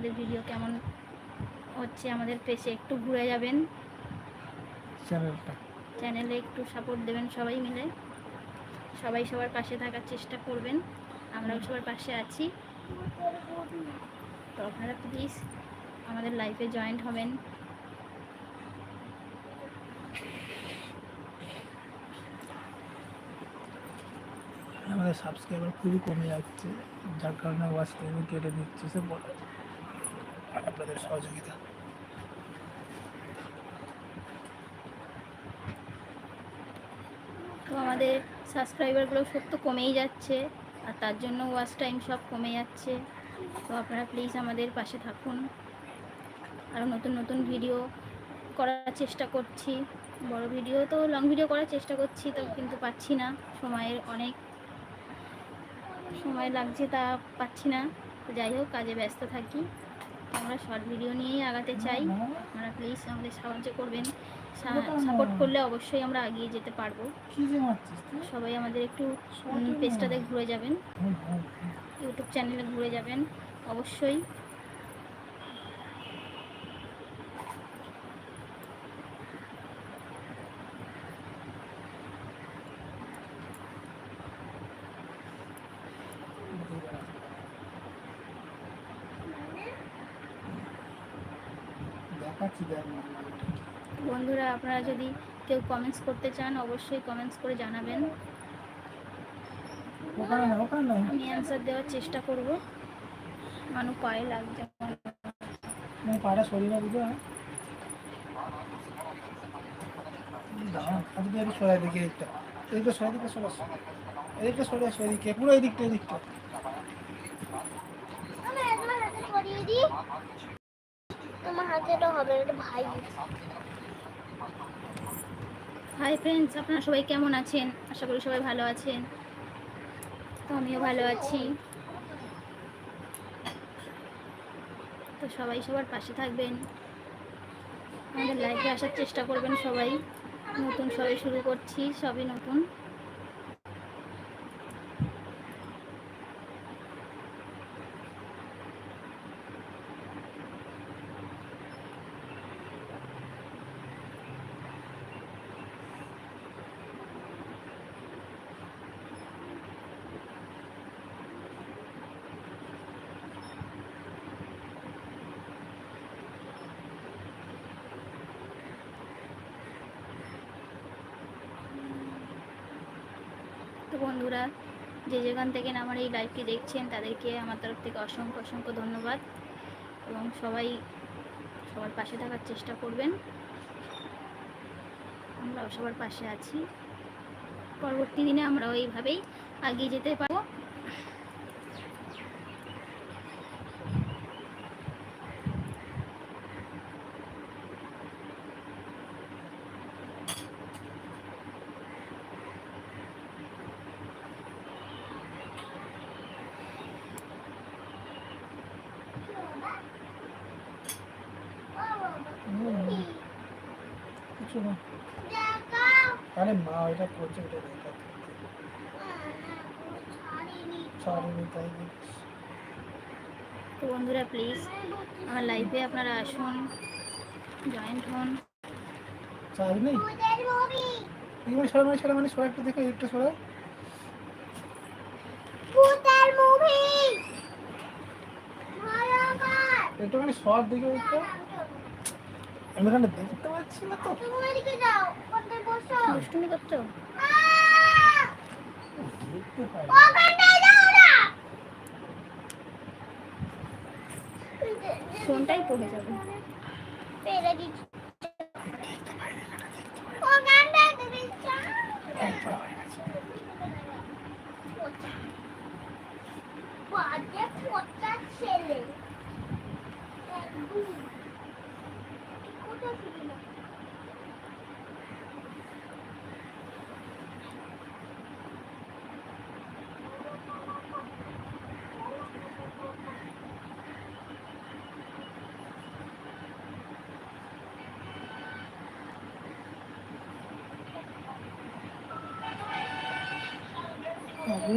আমাদের ভিডিও কেমন হচ্ছে আমাদের পেজে একটু ঘুরে যাবেন। চ্যানেলটা। চ্যানেলে একটু সাপোর্ট দেবেন সবাই মিলে। সবাই সবার পাশে থাকার চেষ্টা করবেন। আমরাও সবার পাশে আছি। তো আপনারা প্লিজ আমাদের লাইফে জয়েন্ট হবেন। আমাদের সাবস্ক্রাইবার খুবই কমে যাচ্ছে যার কারণে ওয়াচ টাইম কেটে দিচ্ছে সে বলে। আপনাদের সহযোগিতা। তো আমাদের সাবস্ক্রাইবারগুলো সত্য কমেই যাচ্ছে, আর তার জন্য ওয়াচ টাইম সব কমে যাচ্ছে। তো আপনারা প্লিজ আমাদের পাশে থাকুন। আরও নতুন নতুন ভিডিও করার চেষ্টা করছি। বড় ভিডিও তো লং ভিডিও করার চেষ্টা করছি, তো কিন্তু পাচ্ছি না। সময়ের অনেক সময় লাগছে তা পাচ্ছি না। তো যাই হোক, কাজে ব্যস্ত থাকি। আমরা শর্ট ভিডিও নিয়েই আগাতে চাই। আপনারা প্লিজ আমাদের সাহায্য করবেন। সাপোর্ট করলে অবশ্যই আমরা এগিয়ে যেতে পারব? সবাই আমাদের একটু পেজটাতে ঘুরে যাবেন। ইউটিউব চ্যানেলে ঘুরে যাবেন। অবশ্যই দেখাচ্ছি দেখ না। বন্ধুরা আপনারা যদি কেউ কমেন্টস করতে চান অবশ্যই কমেন্টস করে জানাবেন। ওখানে না আমি অ্যান্সার দেওয়ার চেষ্টা করব। মানু পায়ে লাগছে সরিয়ে না বুঝো একটু সরাই দিকে সরা এদিকটা সরে আসো এদিকে পুরো এদিকটা। এদিকটা ভাই। হাই ফ্রেন্ডস আপনারা সবাই কেমন আছেন? আশা করি সবাই ভালো আছেন। তো আমিও ভালো আছি। তো সবাই সবার পাশে থাকবেন। আমাদের লাইফে আসার চেষ্টা করবেন সবাই। নতুন সবাই শুরু করছি, সবই নতুন। বন্ধুরা, যে যেখান থেকে আমার এই লাইভটি দেখছেন, তাদেরকে আমার তরফ থেকে অসংখ্য অসংখ্য ধন্যবাদ এবং সবাই সবার পাশে থাকার চেষ্টা করবেন। আমরাও সবার পাশে আছি। পরবর্তী দিনে আমরাও এইভাবেই এগিয়ে যেতে পারব। কিছু না। দেখাও আরে মা এটা করছে এটা দেখা ছাড়িনি তাই। তো বন্ধুরা প্লিজ আমার লাইফে আপনারা আসুন জয়েন্ট হন। চার্জ নেই মুভি সরা মানে সরা মানে সরা একটু দেখো একটু সরা। ভূতের মুভি একটুখানি শর্ট দেখে একটু। আমি এখানে দেখতে পাচ্ছি না তো। দুষ্টুমি করছ? দেখতে পাই। ফোনটাই পড়ে যাবে। পেরে দিচ্ছি আগুন